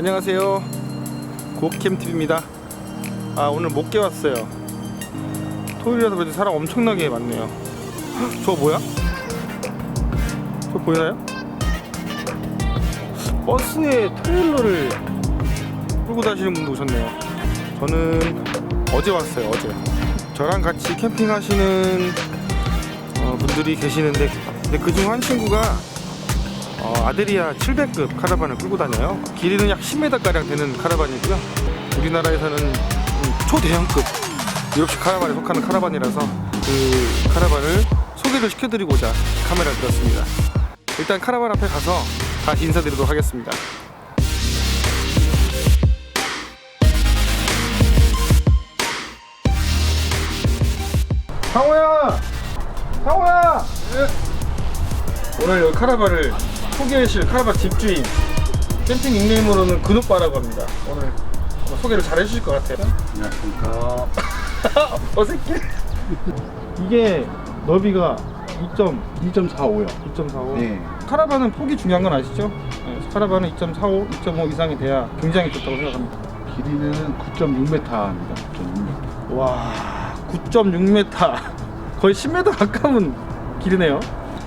안녕하세요. 고캠TV입니다. 아, 오늘 못 깨웠어요. 토요일이라서 그런지 사람 엄청나게 많네요. 헉, 저거 뭐야? 저 보이나요? 버스에 트레일러를 끌고 다니시는 분도 오셨네요. 저는 어제 왔어요, 어제. 저랑 같이 캠핑하시는 어, 분들이 계시는데, 근데 그중 한 친구가 어, 아드리아 700급 카라반을 끌고 다녀요. 길이는 약 10m가량 되는 카라반이고요. 우리나라에서는 음, 초대형급 유럽식 카라반에 속하는 카라반이라서 그 카라반을 소개를 시켜드리고자 카메라를 들었습니다. 일단 카라반 앞에 가서 다시 인사드리도록 하겠습니다. 상호야! 상호야! 오늘 여기 카라반을 소개해주실 카라반 집주인 캠핑 닉네임으로는 근오빠라고 합니다 오늘 소개를 잘 해주실 것 같아요 안녕하십니까. 어색해 이게 너비가 2.2.45요 2.45요. 2.45 네. 카라반은 폭이 중요한 건 아시죠? 네, 카라반은 2.45, 2.5 이상이 돼야 굉장히 좋다고 생각합니다 길이는 9.6m입니다. 9.6m. 와 9.6m 거의 10m 가까운 길이네요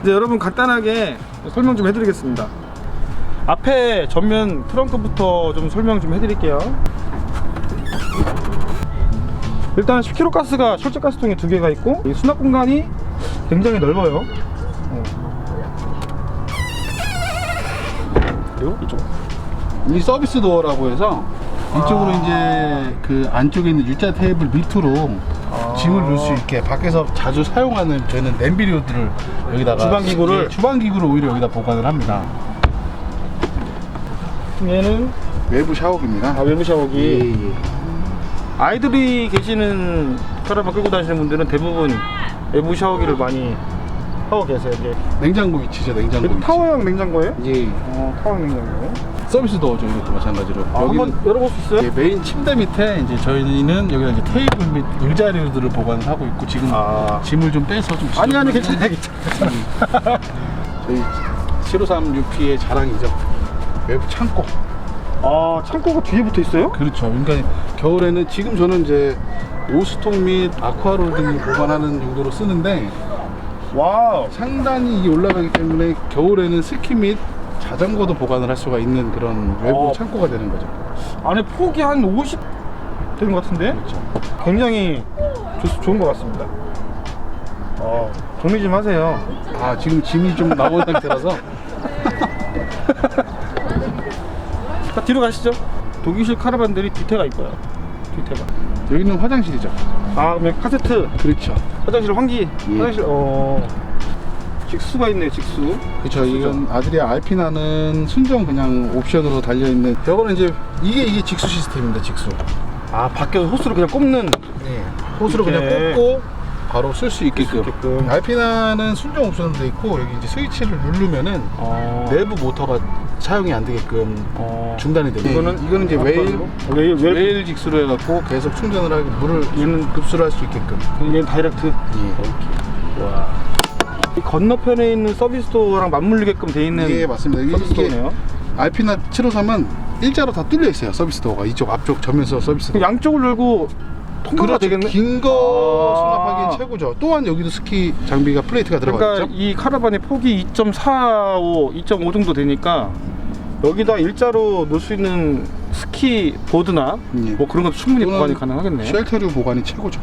이제 여러분 간단하게 설명 좀 해드리겠습니다 앞에 전면 트렁크부터 좀 설명 좀 해드릴게요 일단 10kg 가스가 철제 가스통에 두 개가 있고 이 수납 공간이 굉장히 넓어요 어. 그리고 이쪽 이 서비스 도어라고 해서 이쪽으로 이제 그 안쪽에 있는 U자 테이블 밑으로 아. 짐을 넣을 수 있게 밖에서 자주 사용하는 저희는 냄비류들을 여기다가 주방 기구를? 예, 주방 기구를 오히려 여기다 보관을 합니다. 얘는 외부 샤워기입니다. 아, 외부 샤워기 예, 예. 아이들이 계시는 카라반 끌고 다니시는 분들은 대부분 외부 샤워기를 많이 하고 계세요. 이게 냉장고 위치죠, 냉장고 위치. 타워형 냉장고예요? 예. 어, 타워형 냉장고. 서비스 도어죠, 이것도 마찬가지로. 아, 한번 열어볼 수 있어요? 예, 메인 침대 밑에 이제 저희는 여기다 이제 테이블 및 의자류들을 보관을 하고 있고 지금 아. 짐을 좀 빼서 좀 아니 아니 괜찮아요, 괜찮아요. 저희 753 UP의 자랑이죠. 외부 창고. 아 창고가 뒤에 붙어 있어요? 그렇죠. 그러니까 겨울에는 지금 저는 이제 오스통 및 아쿠아롤 등을 보관하는 용도로 쓰는데 와우. 상단이 올라가기 때문에 겨울에는 스키 및 자전거도 보관을 할 수가 있는 그런 외부 어. 창고가 되는 거죠. 안에 폭이 한 50 되는 것 같은데? 그렇죠. 굉장히 좋, 좋은 것 같습니다. 어, 정리 좀 하세요. 아 지금 짐이 좀 나온 상태라서 자, 뒤로 가시죠. 독일식 카라반들이 뒤태가 이뻐요. 뒤태가. 여기는 화장실이죠. 아, 그러면 카세트. 그렇죠. 화장실 환기. 예. 화장실, 어. 직수가 있네요, 직수. 그렇죠. 이건 아드리아 알피나는 순정 그냥 옵션으로 달려 있는. 저거는 이제 이게 이게 직수 시스템입니다. 직수. 아, 밖에서 호스로 그냥 꼽는. 네. 호스로 이렇게. 그냥 꽂고 바로 쓸 수 있게끔. 있게끔. 알피나는 순정 옵션도 돼 있고 여기 이제 스위치를 누르면은 어. 내부 모터가 사용이 안 되게끔 어. 중단이 됩니다. 이거는 이거는 이제 웨일 웨일, 웨일. 웨일 직수로 해갖고 계속 충전을 하고 물을 얘는 급수를 할 수 있게끔. 얘는 다이렉트. 예. 와. 이 건너편에 있는 서비스 도어랑 맞물리게끔 돼 있는 이게 맞습니다. 이게, 서비스 이게 도어네요. 알피나 753은 일자로 다 뚫려 있어요. 서비스 도어가 이쪽 앞쪽 전면서 서비스 도어. 그럼 양쪽을 열고 통과가 되겠네. 긴거 아. 수납하기엔 최고죠. 또한 여기도 스키 장비가 플레이트가 들어가 그러니까 있죠. 이 카라반의 폭이 2.45, 2.5 정도 되니까 여기다 일자로 놓을 수 있는 스키 보드나 예. 뭐 그런 것도 충분히 또는 보관이 가능하겠네. 쉘터류 보관이 최고죠.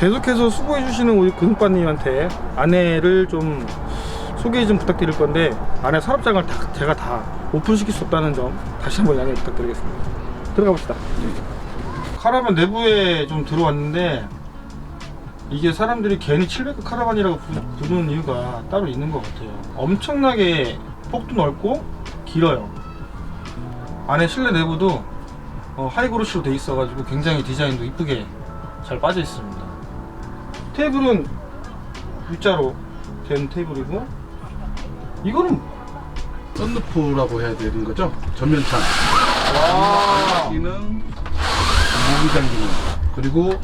계속해서 수고해 주시는 우리 근육빠님한테 아내를 좀 소개 좀 부탁드릴 건데 아내 서랍장을 다, 제가 다 오픈시킬 수 없다는 점 다시 한번 양해 부탁드리겠습니다. 들어가 봅시다. 카라반 내부에 좀 들어왔는데 이게 사람들이 괜히 700급 카라반이라고 부- 부르는 이유가 따로 있는 것 같아요. 엄청나게 폭도 넓고 길어요. 안에 실내 내부도 어, 하이그로시로 돼 있어가지고 굉장히 디자인도 이쁘게 잘 빠져 있습니다. 테이블은 U자로 된 테이블이고 이거는 썬루프라고 해야 되는 거죠. 전면창. 와 여기는 모기장 기능. 그리고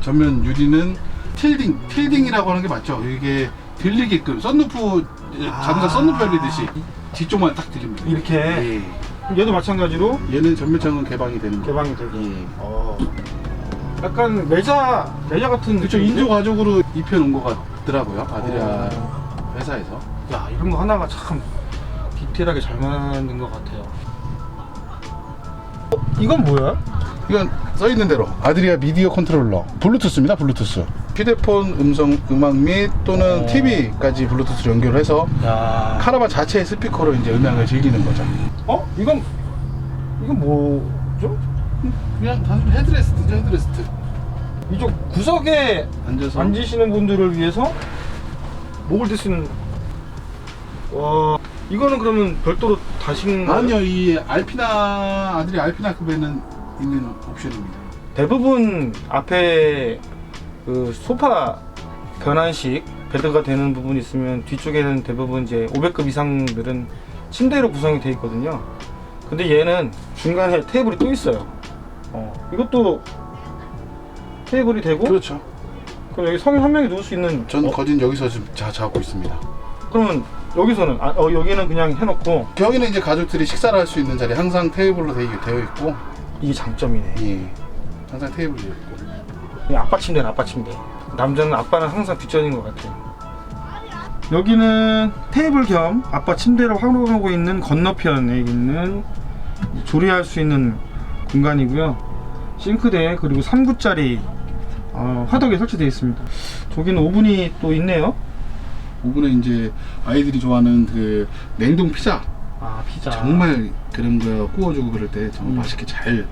전면 유리는 틸딩, 틸딩이라고 하는 게 맞죠. 이게 들리게끔 썬루프 자동차 썬루프 열리듯이 뒤쪽만 딱 들립니다. 이렇게 예. 얘도 마찬가지로 얘는 전면창은 개방이 되는 거. 개방이 되고. 예. 어. 약간 매자 매자 같은. 느낌인데? 인조 가죽으로 입혀놓은 것 같더라고요. 아드리아 어. 회사에서. 야 이런 거 하나가 참 디테일하게 잘 만든 것 같아요. 어, 이건 뭐야? 이건 써 있는 대로 아드리아 미디어 컨트롤러 블루투스입니다. 블루투스. 휴대폰 음성 음악 및 또는 어. TV까지 블루투스 연결해서 야. 카라반 자체의 스피커로 이제 음향을 즐기는 거죠. 어? 이건 이건 뭐죠? 그냥 단순 헤드레스트죠. 헤드레스트. 이쪽 구석에 앉아서 앉으시는 분들을 위해서 목을 댈수 있는. 와 이거는 그러면 별도로 다신 거예요? 아니요 이 알피나 아드리아 알피나 급에는 있는 옵션입니다. 대부분 앞에 그 소파 변환식 베드가 되는 부분이 있으면 뒤쪽에는 대부분 이제 500급 이상들은 침대로 구성이 되어 있거든요. 근데 얘는 중간에 테이블이 또 있어요. 어, 이것도 테이블이 되고 그렇죠. 그럼 여기 성인 한 명이 누울 수 있는 전 어? 거진 여기서 지금 자, 자고 있습니다. 그러면 여기서는 아, 어, 여기는 그냥 해놓고 여기는 이제 가족들이 식사를 할 수 있는 자리 항상 테이블로 되어 되어 있고 이게 장점이네. 예 항상 테이블로 되어 있고 이 아빠 침대는 아빠 침대. 남자는 아빠는 항상 뒷전인 것 같아요. 여기는 테이블 겸 아빠 침대를 활용하고 있는 건너편에 있는 조리할 수 있는 공간이고요. 싱크대 그리고 3구짜리 어, 화덕에 설치되어 있습니다. 저기는 오븐이 또 있네요. 오븐에 이제 아이들이 좋아하는 그 냉동 피자 아 피자. 정말 그런 거 구워주고 그럴 때 정말 음. 맛있게 잘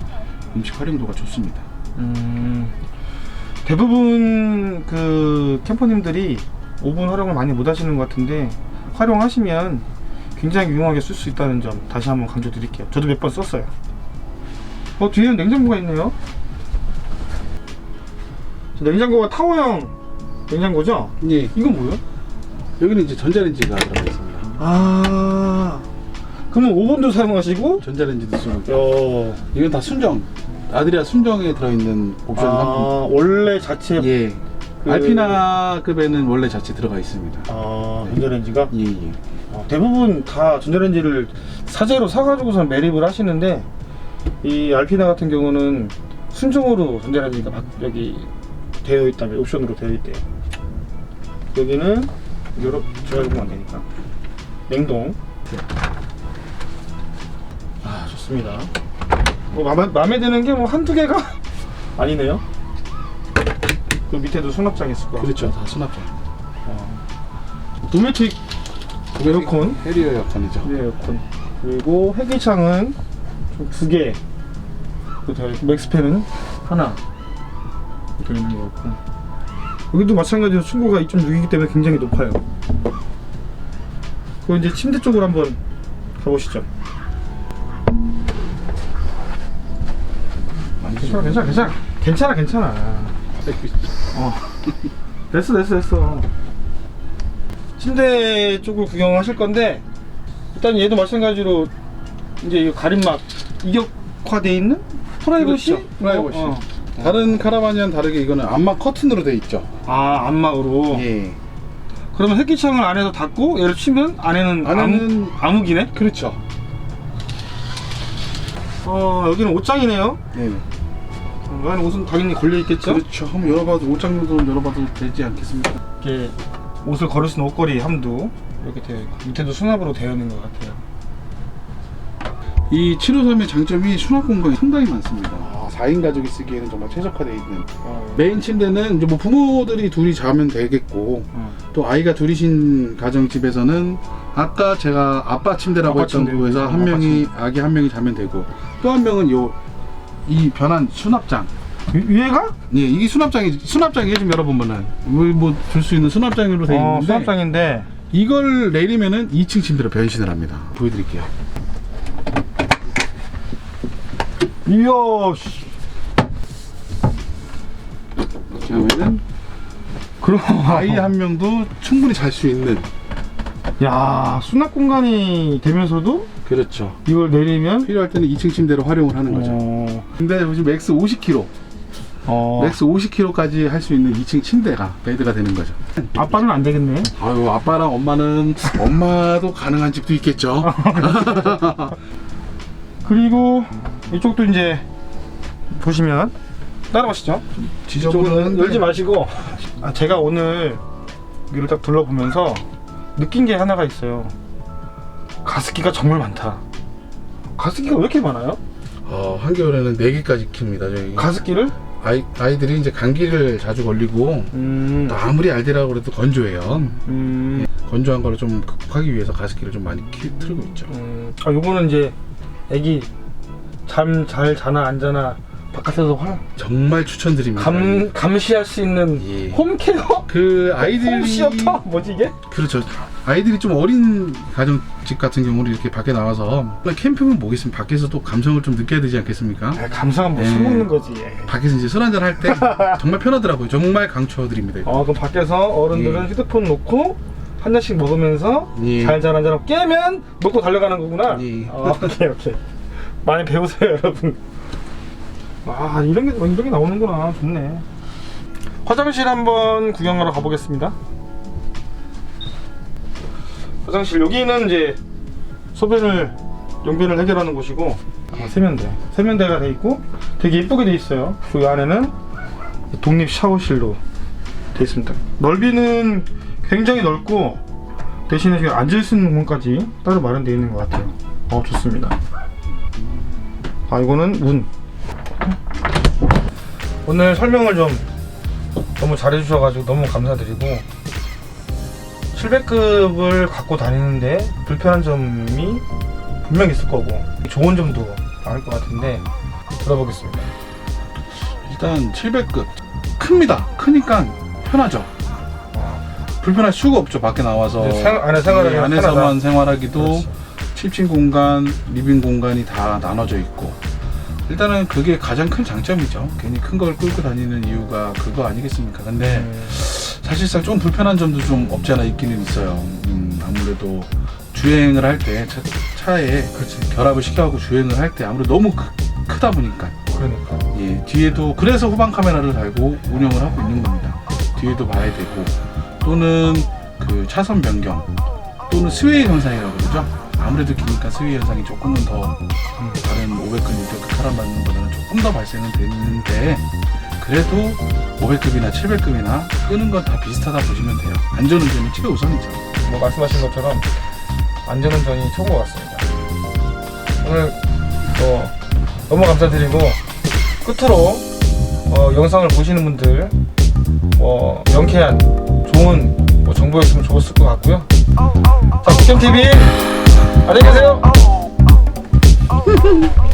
음식 활용도가 좋습니다. 음, 대부분 그 캠퍼님들이 오븐 활용을 많이 못 하시는 것 같은데 활용하시면 굉장히 유용하게 쓸 수 있다는 점 다시 한번 강조드릴게요. 저도 몇 번 썼어요. 어 뒤에는 냉장고가 있네요. 저 냉장고가 타워형 냉장고죠? 예 이건 뭐예요? 여기는 이제 전자레인지가 들어가 있습니다. 아 그러면 오븐도 사용하시고 전자레인지도 쓰고 어, 이건 다 순정 아드리아 순정에 들어있는 옵션 아. 원래 자체 예 그- 알피나급에는 원래 자체 들어가 있습니다. 아 전자레인지가 예 예. 어, 대부분 다 전자레인지를 사제로 사가지고서 매립을 하시는데 이 알피나 같은 경우는 순정으로 전자레인지가 박- 여기 되어 있다면 옵션으로 되어 있대요. 여기는 요렇게 들어가면 안 되니까 냉동. 아 좋습니다. 뭐 마음에, 마음에 드는 게 뭐 한두 개가 아니네요. 그 밑에도 수납장 있을 거고. 그렇죠 다 수납장. 도메틱 에어컨. 해리어 에어컨이죠. 네, 에어컨. 그리고 회기창은 두 개. 그 되어 있고 맥스팬은 하나. 되어 있는 것 같고. 여기도 마찬가지로 층고가 2.6이기 때문에 굉장히 높아요. 그 이제 침대 쪽으로 한번 가보시죠. 괜찮아, 괜찮아, 괜찮아, 괜찮아, 괜찮아. 어. 됐어, 됐어, 됐어. 침대 쪽을 구경하실 건데 일단 얘도 마찬가지로 이제 이 가림막 이격화돼 있는 프라이버시? 그렇죠. 프라이버시. 어, 어. 다른 카라반이랑 다르게 이거는 암막 커튼으로 돼 있죠. 아 안막으로. 예. 그러면 햇기창을 안에서 닫고 얘를 치면 안에는, 안에는- 암, 암흑이네. 그렇죠. 어 여기는 옷장이네요. 예. 어, 안에 옷은 당연히 걸려 있겠죠. 그렇죠. 한번 열어봐도 옷장 정도는 열어봐도 되지 않겠습니까? 이렇게 옷을 걸을 수 있는 옷걸이 함도 이렇게 되어 있고 밑에도 수납으로 되어 있는 것 같아요. 이 753의 장점이 수납 공간이 상당히 많습니다. 4인 가족이 쓰기에는 정말 최적화되어 있는 어, 메인 침대는 이제 뭐 부모들이 둘이 자면 되겠고 어. 또 아이가 둘이신 가정집에서는 아까 제가 아빠 침대라고 아빠 했던 침대. 곳에서 한 아빠 명이 아기 한 명이 자면 되고 또 한 명은 요 이 변한 수납장 위- 위에가? 예 이게 수납장이 수납장이에요 지금 열어보면은 뭐줄 수 있는 수납장으로 되어 어, 있는데 수납장인데 이걸 내리면은 2층 침대로 변신을 합니다 보여드릴게요 이야 씨. 그러면은 그럼 아이 한 명도 충분히 잘 수 있는. 야 수납 공간이 되면서도 그렇죠. 이걸 내리면 필요할 때는 2층 침대로 활용을 하는 거죠. 어, 근데 지금 맥스 50kg 어. 맥스 50kg까지 할 수 있는 2층 침대가 베드가 되는 거죠. 아빠는 안 되겠네. 아유 아빠랑 엄마는 엄마도 가능한 집도 있겠죠 그리고 이쪽도 이제 보시면 따라가시죠. 이쪽은 지저분한 열지 마시고 아, 제가 오늘 여기를 딱 둘러보면서 느낀 게 하나가 있어요. 가습기가 정말 많다. 가습기가 왜 이렇게 많아요? 어, 한겨울에는 4개까지 킵니다. 저희 가습기를? 아이, 아이들이 이제 감기를 자주 걸리고 음, 또 아무리 알디라고 그래도 건조해요. 음, 건조한 거를 좀 극복하기 위해서 가습기를 좀 많이 키, 틀고 있죠. 음. 아, 요거는 이제 애기 잠 잘 자나 안 자나 바깥에서 활, 정말 추천드립니다. 감, 감시할 수 있는 예. 홈케어? 그 아이들이 홈시어터? 뭐지 이게? 그렇죠. 아이들이 좀 어린 가정집 같은 경우는 이렇게 밖에 나와서 캠핑은 뭐겠습니까? 밖에서도 감성을 좀 느껴야 되지 않겠습니까? 아, 감성은 뭐 예. 술 먹는 거지. 밖에서 이제 술 한잔 할 때 정말 편하더라고요. 정말 강추드립니다. 어, 그럼 밖에서 어른들은 예. 휴대폰 놓고 한 잔씩 먹으면서 예. 잘잘 한잔하고 깨면 먹고 달려가는 거구나. 예. 어, 오케이 오케이. 많이 배우세요 여러분. 아 이런 게 이런 게 나오는구나. 좋네. 화장실 한번 구경하러 가보겠습니다. 화장실 여기는 이제 소변을 용변을 해결하는 곳이고 아, 세면대 세면대가 돼 있고 되게 예쁘게 돼 있어요. 그 안에는 독립 샤워실로 돼 있습니다. 넓이는 굉장히 넓고 대신에 지금 앉을 수 있는 공간까지 따로 마련되어 있는 것 같아요. 어 좋습니다. 아 이거는 문. 오늘 설명을 좀 너무 잘해주셔가지고 너무 감사드리고 700급을 갖고 다니는데 불편한 점이 분명 있을 거고 좋은 점도 많을 것 같은데 들어보겠습니다. 일단 700급 큽니다. 크니까 편하죠. 불편할 수가 없죠. 밖에 나와서 생- 안에 생활하기 예, 안에서만 편하다. 생활하기도 그렇지. 7층 공간, 리빙 공간이 다 나눠져 있고 일단은 그게 가장 큰 장점이죠. 괜히 큰 걸 끌고 다니는 이유가 그거 아니겠습니까? 근데 음, 사실상 좀 불편한 점도 좀 없지 않아 있기는 있어요. 음, 아무래도 주행을 할 때 차에 결합을 시켜갖고 주행을 할 때 아무래도 너무 크, 크다 보니까 그러니까 예, 뒤에도 그래서 후방 카메라를 달고 운영을 하고 있는 겁니다. 뒤에도 봐야 되고 또는 그 차선 변경 또는 스웨이 현상이라고 그러죠. 아무래도 기니까 스웨이 현상이 조금은 더 음, 다른 500급, 600급 카라반보다는 조금 더 발생은 되는데 그래도 500급이나 700급이나 끄는 건 다 비슷하다 보시면 돼요. 안전운전이 최우선이죠. 뭐 말씀하신 것처럼 안전운전이 최고 것 같습니다. 오늘 뭐 너무 감사드리고 끝으로 어, 영상을 보시는 분들 뭐 명쾌한 좋은 뭐 정보였으면 좋았을 것 같고요. 자, 북캠 TV 안녕히 계세요.